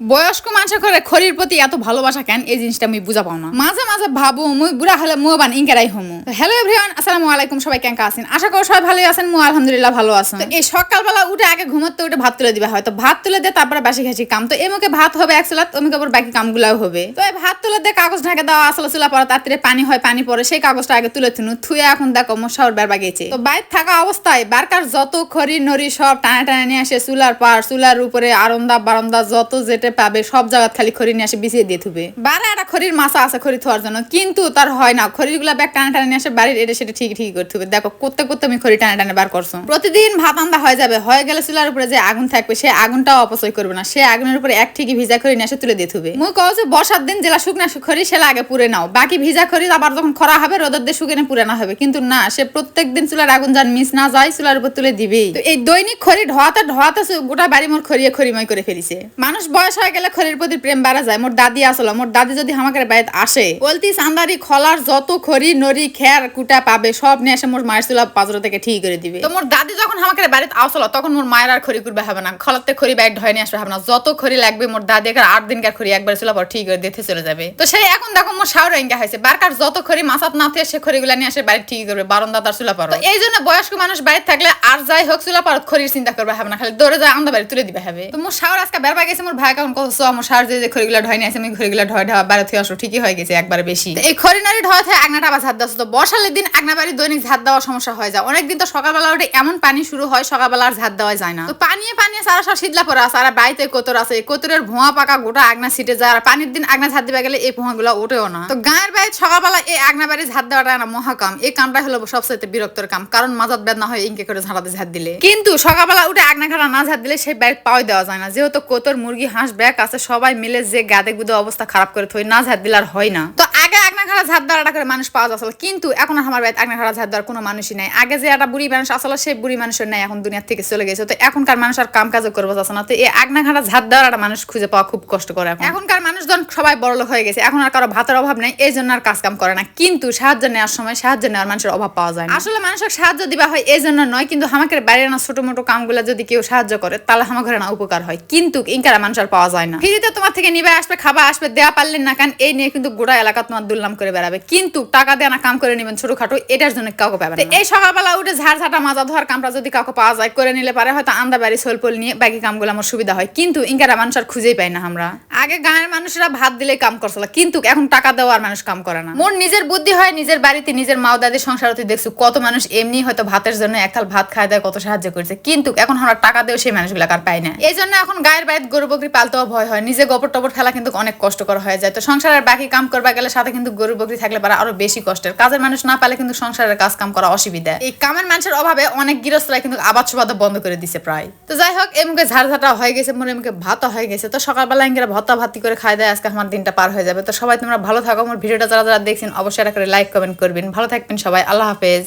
বয়স্ক মানুষের করে খড়ির প্রতি এত ভালোবাসা কেন? এই জিনিসটা আমি বুঝা পাও না। মাঝে মাঝে ভাবো, মুই বুড়া হলে মুও বান ইনকারাই হমু? হ্যালো এভরিওয়ান আসসালামু আলাইকুম, সবাই কেন আছেন? আশা করি সবাই ভালোই আছেন মু আলহামদুলিল্লাহ ভালো আছেন এই সকালবেলা উঠে আগে ঘুমাতে, উঠে ভাত তুলে দিবা হয় তো ভাত তুলে দিয়ে তারপরে বাসি ঘাসি কাম। তো এমুকে ভাত হবে এক চুলাত অমুকে আবার বাকি কামগুলাও হবে। তো এই ভাত তুলে দিয়ে কাগজ ঢাকে দেওয়া আসলে চুলা পরে তাড়াতাড়ি পানি হয়, পানি পরে সেই কাগজটা আগে তুলে থুনু। থুয়ে এখন দেখো মশাউর বের বাগিয়েছে। তো বাইর থাকা অবস্থায় বারকার যত খড়ি, নড়ি সব টানা টানা নিয়ে আসে, চুলার পার চুলার উপরে আরন্দা বারন্দা, যত যেটে পাবে, সব জায়গা খালি খড়ি নিয়ে আসে বিছিয়ে দিয়ে থুবে। বারে একটা খড়ির মাছা আছে খড়ি থোয়ার জন্য, কিন্তু তার হয় না। খড়িরগুলা ব্যাগ টানা টানা নিয়ে আসে বাড়ির এটা সেটা ঠিক ঠিক করতে হবে দেখো, করতে করতে আমি খড়ি টানা টানা বার করছ। প্রতিদিন ভাত আন্দা হয়ে যাবে, হয়ে গেলে চুলার উপরে যে আগুন থাকবে, সে আগুনটাও অপচয় করবে না। সে আগুনের উপরে এক ঠিকই ভিজা খড়ি নিয়ে এসে তুলে দিয়ে থুবে। মুই কও যে বর্ষার দিন জেলা শুকনা খড়ি, সেলা আগে পুড়ে নাও। বাকি ভিজা খড়ি আবার যখন খরা হবে, রোদের দিয়ে পুরে না হবে। কিন্তু না, সে প্রত্যেক দিন চুলার আগুন যান মিস না যায়, চুলার উপর তুলে দিবেই। তো এই দৈনিক খড়ি ঢোয়াতে ঢোয়াতে গোটা বাড়ি মোর খড়িয়ে খড়িময় করে ফেলিছে। মানুষ বয়স হয়ে গেলে খড়ির প্রতি প্রেম বাড়া যায়। মোর দাদি আসলো, মোর দাদি যদি আমাকে বাড়িতে আসে বলতি সান্দারি খলার যত খড়ি, নড়ি, খের, কুটা পাবে, সব নিয়ে এসে মোর মায়ের চুলা পাজর থেকে ঠিক করে দিবে। তো মোর দাদি যখন আমাকে বাড়িতে আসলো, তখন মোর মায়ের আর খড়ি করবে হবে না। খলাতে খড়ি বাইর ঢয় নিয়ে আসবে হবে না। যত খড়ি লাগবে, মোর দাদি একার আট দিনকার খড়ি একবার চুলা পর ঠিক করে দিতে চলে যাবে। তো সেই এখন দেখো মোর শাওর ইঙ্গা হয়েছে। বারকার যত খড়ি মাসাত না থেকে সে খড়িগুলা নিয়ে আসে বাড়ি ঠিক করবে বারন্দা তার চুলা পর। এই জন্য বয়স্ক মানুষ বাড়িতে থাকলে আর যাই হোক চুলা পর খড়ির চিন্তা করবে হবে না। খালি দৌড়ে যায় আন্দা বাড়ি তুলে দিবে হবে। তো মোর শাওর আজকে বেরবা গেছে, মোর ভাই আমার যে ঢয় আমি ঢয় থেকে আসো, ঠিকই হয়ে গেছে, একবারে বেশি। এই খড়ি ঢয় থেকে আগনাটা আবার ঝাড় দেওয়া তো বর্ষালের দিন আগনা দৈনিক দেওয়ার সমস্যা হয়ে যায়। অনেকদিন তো সকালবেলা এমন পানি শুরু হয়, সকালবেলা আর ঝাড় দেওয়া যায় না। তো পানিয়ে পানিয়ে সারা সব শীতলা পরে আছে আর বাড়িতে কোতর আছে। কোতরের ভুয়া পাকা গোটা আগনা যায়, আর পানির দিন আগনা ঝাড় দিবে গেলে এই ভুয়াগুলো ওঠেও না। তো গায়ের বাইরে সকালবেলা এই আগনা বাড়ি ঝাড় দেওয়াটা না মহাকাম। এই কামটা হলো সবচেয়ে বিরক্তর কাম, কারণ মাজাত বেদনা হয় ইনকে করে ঝাড়াতে ঝাড় দিলে। কিন্তু সকালবেলা উঠে আগনা খাড়া না ঝাড় দিলে সেই বাইরে পাওয়া দেওয়া যায় না। যেহেতু কোতর, মুরগি, হাঁস ব্যাগ আছে, সবাই মিলে যে গাদে গুদে অবস্থা খারাপ করে থই না দিলে আর হয় না। তো আগে আগনা খাড়া ঝাড় দেওয়াটা করে মানুষ পাওয়া যাচ্ছিল কিন্তু এখন আমার বাড়িতে আগনা খাড়া ঝাড় দেওয়ার কোনো মানুষই নাই। আগে যে একটা বুড়ি মানুষ আসলে সেই বুড়ি মানুষের নাই এখন দুনিয়ার থেকে চলে গেছে। তো এখনকার মানুষ আর কাম কাজও করব যাচ্ছে না। তো এই আগনা খাড়া ঝাড় দেওয়ার একটা মানুষ খুঁজে পাওয়া খুব কষ্ট করে এখন। এখনকার মানুষজন সবাই বড় লোক হয়ে গেছে। এখন আর কারও ভাতের অভাব নেই এই জন্য আর কাজ কাম করে না। কিন্তু সাহায্য নেওয়ার সময় সাহায্য নেওয়ার মানুষের অভাব পাওয়া যায় না। আসলে মানুষের সাহায্য দিবা হয় এই জন্য নয় কিন্তু আমাকে বাইরে না ছোট মোটো কামগুলো যদি কেউ সাহায্য করে তাহলে আমার ঘরে না উপকার হয়। কিন্তু ইনকারা মানুষ আর পাওয়া যায় না। ফ্রিতে তোমার থেকে নিবে আসবে খাবার আসবে দেওয়া পারলেন না কারণ এই নিয়ে কিন্তু গোটা এলাকা তোমার দুর্নাম করে বেড়াবে। কিন্তু টাকা না, কাম করে নেবেন ছোটখাটো, এটার জন্য কাউকে পাবে এই সকালবেলা উঠে ঝাড় ঝাঁটা মাজা ধোয়ার কামটা যদি কাউকে পাওয়া যায়, করে নিলে পারে, হয়তো আন্দা বাড়ি সোলপোল নিয়ে বাকি কামগুলো আমার সুবিধা হয়। কিন্তু ইনকারা মানুষ আর খুঁজেই পাই না আমরা। আগে গাঁয়ের মানুষরা ভাত দিলে কাম করছিল, কিন্তু এখন টাকা দেওয়ার মানুষ কাম করে না। মোর নিজের বুদ্ধি হয়, নিজের বাড়িতে, নিজের মাও দাদির সংসার হতে দেখছ। কত মানুষ এমনি হয়তো ভাতের জন্য একথাল ভাত খায়, দেয়, কত সাহায্য করেছে। কিন্তু এখন আমরা টাকা দেও সেই মানুষগুলো আর পাই না। এই জন্য এখন গায়ের বাড়িতে গরু বকরি পালতেও ভয় হয়। নিজে গোবর টবর ফেলা কিন্তু অনেক কষ্টকর হয়ে যায়। তো সংসারের বাকি কাম করবা গেলে সাথে কিন্তু গরু বকরি থাকলে পারে আরও বেশি কষ্টের। কাজের মানুষ না পালে কিন্তু সংসারের কাজ কাম করা অসুবিধা। এই কামের মানুষের অভাবে অনেক গৃহস্থরা কিন্তু আবাদ সুবাদ বন্ধ করে দিছে প্রায়। তো যাই হোক এমুকে ঝাড় ঝাঁটা হয়ে গেছে, মনে এমুকে ভাত হয়ে গেছে। তো সকালবেলা ইঙ্গেরা ভত্তা ভাতি করে খাই দেয়, আজকে আমার দিনটা পার হয়ে যাবে। তো সবাই তোমরা ভালো থাকো। আমার ভিডিওটা যারা যারা দেখছেন, অবশ্যই একটা করে লাইক কমেন্ট করবেন। ভালো থাকবেন সবাই। আল্লাহ হাফেজ।